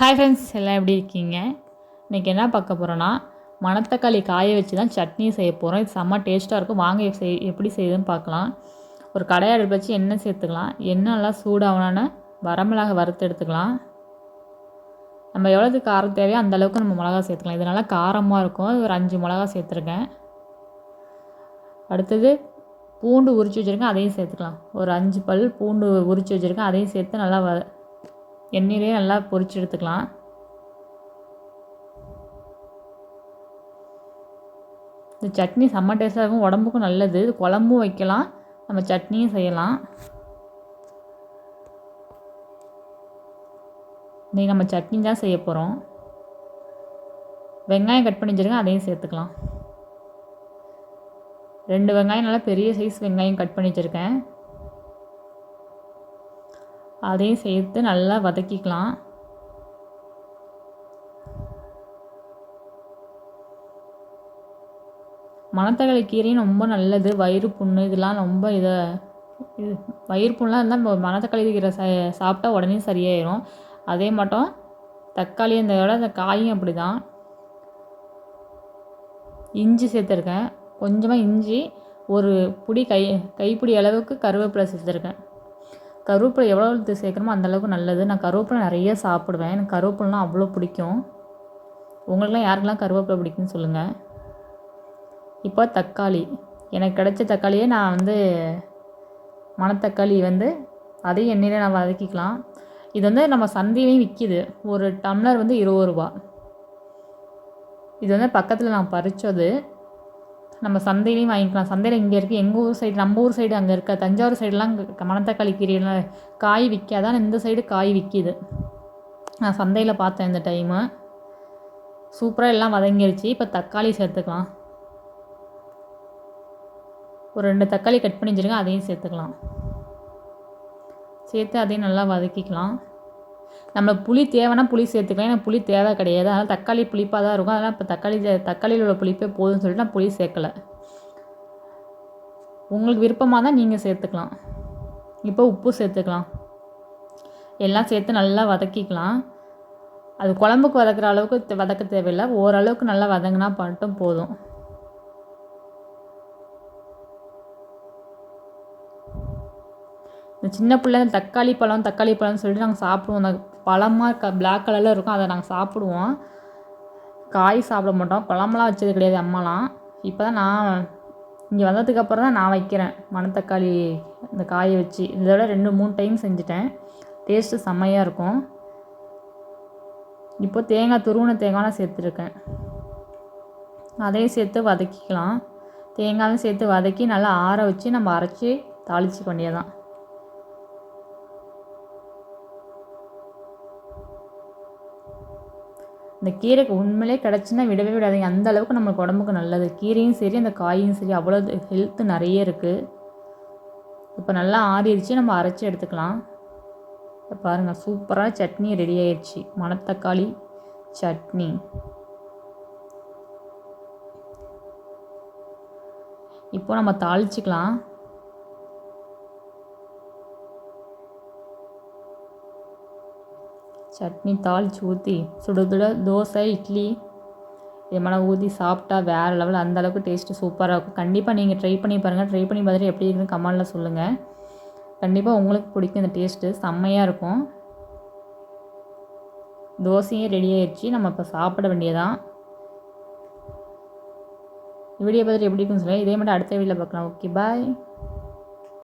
Hi friends எல்லாம் எப்படி இருக்கீங்க? இன்றைக்கி என்ன பார்க்க போகிறோன்னா மணத்தக்காளி காய வச்சு தான் சட்னி செய்ய போகிறோம் இது செம்ம டேஸ்ட்டாக இருக்கும். வாங்க செய் எப்படி செய்யுதுன்னு பார்க்கலாம். ஒரு கடையை அடுப்பு வச்சு எண்ணெய் சேர்த்துக்கலாம். எண்ணெய் நல்லா சூடாகணுன்னு வரமிளகா வறுத்து எடுத்துக்கலாம். நம்ம எவ்வளோது காரம் தேவையோ அந்தளவுக்கு நம்ம மிளகா சேர்த்துக்கலாம். இது நல்லா காரமாக இருக்கும். ஒரு அஞ்சு மிளகா சேர்த்துருக்கேன். அடுத்தது பூண்டு உரித்து வச்சுருக்கேன். அதையும் சேர்த்துக்கலாம். ஒரு அஞ்சு பல் பூண்டு உரித்து வச்சுருக்கேன். அதையும் சேர்த்து நல்லா வ எண்ணெயிலே நல்லா பொரிச்சு எடுத்துக்கலாம். இந்த சட்னி செம்ம டேஸ்ட்டாக இருக்கும். உடம்புக்கும் நல்லது. குழம்பும் வைக்கலாம். நம்ம சட்னியும் செய்யலாம். இன்றைக்கி நம்ம சட்னி தான் செய்ய போகிறோம் வெங்காயம் கட் பண்ணி வச்சுருக்கேன். அதையும் சேர்த்துக்கலாம். ரெண்டு வெங்காயம் நல்லா பெரிய சைஸ் வெங்காயம் கட் பண்ணி வச்சுருக்கேன். அதையும் சேர்த்து நல்லா வதக்கிக்கலாம். மணத்தக்காளி கீரையும் ரொம்ப நல்லது. வயிறு புண்ணு இதெல்லாம் ரொம்ப இதை இது வயிறு புண்ணெலாம் இருந்தால் மணத்தக்காளி கீரை ச சாப்பிட்டா உடனே சரியாயிடும் அதே மட்டும் தக்காளி இந்த விட அந்த காயும் அப்படி தான் இஞ்சி சேர்த்துருக்கேன். கொஞ்சமாக இஞ்சி ஒரு புடி கை கைப்பிடி அளவுக்கு கருவேப்பிலை சேர்த்துருக்கேன். கருவேப்பிலை எவ்வளோ சேர்க்கணுமோ அந்தளவுக்கு நல்லது. நான் கருவேப்பிலை நிறைய சாப்பிடுவேன். எனக்கு கருவேப்பிலைலாம் அவ்வளோ பிடிக்கும். உங்களுக்குலாம் யாருக்கெல்லாம் கருவேப்பிலை பிடிக்குன்னு சொல்லுங்கள் இப்போ தக்காளி. எனக்கு கிடைச்ச தக்காளியே நான் வந்து மணத்தக்காளி வந்து அதையும் எண்ணெயில் நான் வதக்கிக்கலாம். இது வந்து நம்ம சந்தையிலையும் விற்கிது ஒரு டம்ளர் வந்து இருபது ரூபா இது வந்து பக்கத்தில் நான் பறித்தது நம்ம சந்தையிலையும் வாங்கிக்கலாம். சந்தையில் இங்கே இருக்குது எங்கள் ஊர் சைடு நம்ம ஊர் சைடு அங்கே இருக்க தஞ்சாவூர் சைடெலாம் மணத்தக்காளி கீரையெல்லாம் காய் விற்காதான் இந்த சைடு காய் விற்கிது நான் சந்தையில் பார்த்தேன் இந்த டைமு சூப்பராக எல்லாம் வதங்கிருச்சு. இப்போ தக்காளி சேர்த்துக்கலாம். ஒரு ரெண்டு தக்காளி கட் பண்ணி வச்சுருக்கேன் அதையும் சேர்த்துக்கலாம். சேர்த்து அதையும் நல்லா வதக்கிக்கலாம். நம்ம புளி தேவைன்னா புளி சேர்த்துக்கலாம். ஏன்னா புளி தேவை கிடையாது. அதனால் தக்காளி புளிப்பாக தான் இருக்கும். அதனால் இப்போ தக்காளி தக்காளியில் உள்ள புளிப்பே போதும்னு சொல்லிட்டு நான் புளி சேர்க்கலை. உங்களுக்கு விருப்பமாக தான் நீங்கள் சேர்த்துக்கலாம். இப்போ உப்பு சேர்த்துக்கலாம். எல்லாம் சேர்த்து நல்லா வதக்கிக்கலாம். அது குழம்புக்கு வதக்கிற அளவுக்கு வதக்க தேவையில்லை. ஓரளவுக்கு நல்லா வதங்கினா மட்டும் போதும். இந்த சின்ன பிள்ளை தக்காளி பழம் தக்காளி பழம்னு சொல்லிட்டு நாங்கள் சாப்பிடுவோம். அந்த பழமாக க பிளாக் கலரில் இருக்கும். அதை நாங்கள் சாப்பிடுவோம். காய் சாப்பிட மாட்டோம். பழமெல்லாம் வச்சது கிடையாது அம்மாலாம். இப்போ தான் நான் இங்கே வந்ததுக்கப்புறம் தான் நான் வைக்கிறேன். மணத்தக்காளி இந்த காயை வச்சு. இதோட ரெண்டு மூணு டைம் செஞ்சுட்டேன். டேஸ்ட்டு செம்மையாக இருக்கும். இப்போ தேங்காய் துருவன தேங்காய் சேர்த்துருக்கேன். அதையும் சேர்த்து வதக்கிக்கலாம். தேங்காயும் சேர்த்து வதக்கி நல்லா ஆற வச்சு நம்ம அரைச்சி தாளிச்சிக்க வேண்டியதான் இந்த கீரைக்கு உண்மையிலே கிடச்சுன்னா விடவே விடாதீங்க. அந்த அளவுக்கு நம்மளுக்கு உடம்புக்கு நல்லது. கீரையும் சரி அந்த காயும் சரி அவ்வளோ ஹெல்த்து நிறைய இருக்குது இப்போ நல்லா ஆறிடுச்சு. நம்ம அரைச்சி எடுத்துக்கலாம். இப்போ பாருங்கள் சூப்பராக சட்னி ரெடி ஆயிடுச்சு மணத்தக்காளி சட்னி. இப்போ நம்ம தாளிச்சிக்கலாம். சட்னி தாளித்து ஊற்றி சுட சுட தோசை இட்லி இது மாதிரி ஊற்றி சாப்பிட்டா வேறு லெவல் அந்தளவுக்கு டேஸ்ட்டு சூப்பராக இருக்கும். கண்டிப்பாக நீங்கள் ட்ரை பண்ணி பாருங்கள் ட்ரை பண்ணி பார்த்துட்டு எப்படி இருக்குன்னு கமெண்டில் சொல்லுங்கள் கண்டிப்பாக உங்களுக்கு பிடிக்கும் இந்த டேஸ்ட்டு செம்மையாக இருக்கும். தோசையும் ரெடி ஆயிடுச்சு நம்ம இப்போ சாப்பிட வேண்டியதான் வீடியோ பார்த்துட்டு எப்படி இருக்குன்னு சொல்லுங்கள் இதே மட்டும் அடுத்த வீடியோவில் பார்க்கலாம். Okay bye